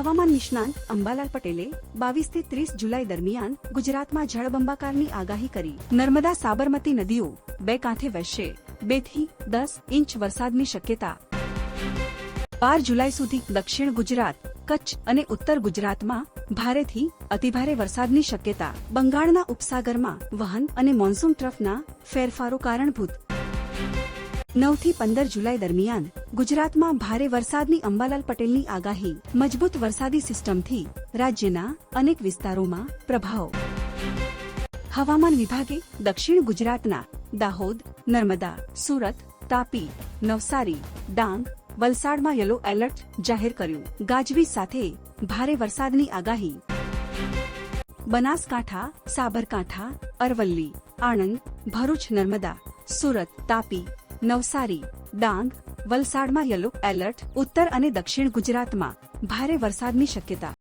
હવામાન નિષ્ણાંત અંબાલાલ પટેલે બાવીસથી ત્રીસ જુલાઈ દરમિયાન ગુજરાતમાં જળબંબાકારની આગાહી કરી. નર્મદા સાબરમતી નદીઓ બે કાંઠે વહેશે, બેથી દસ ઇંચ વરસાદની શક્યતા. બાર જુલાઈ સુધી દક્ષિણ ગુજરાત, કચ્છ અને ઉત્તર ગુજરાતમાં ભારેથી અતિભારે વરસાદની શક્યતા. બંગાળના ઉપસાગરમાં વહન અને મોન્સૂન ટ્રફના ફેરફારો કારણભૂત નવથી પંદર જુલાઈ દરમિયાન ગુજરાતમાં ભારે વરસાદની અંબાલાલ પટેલની આગાહી, મજબૂત વરસાદી સિસ્ટમથી રાજ્યના અનેક વિસ્તારોમાં પ્રભાવ. હવામાન વિભાગે દક્ષિણ ગુજરાતના દાહોદ, નર્મદા, સુરત, તાપી, નવસારી, ડાંગ, વલસાડમાં યલો એલર્ટ જાહેર કર્યું. ગાજવીજ સાથે ભારે વરસાદની આગાહી. બનાસકાંઠા, સાબરકાંઠા, અરવલ્લી, આણંદ, ભરૂચ, નર્મદા, સુરત, તાપી નવસારી ડાંગ વલસાડમાં યલો એલર્ટ ઉત્તર અને દક્ષિણ ગુજરાતમાં ભારે વરસાદની શક્યતા.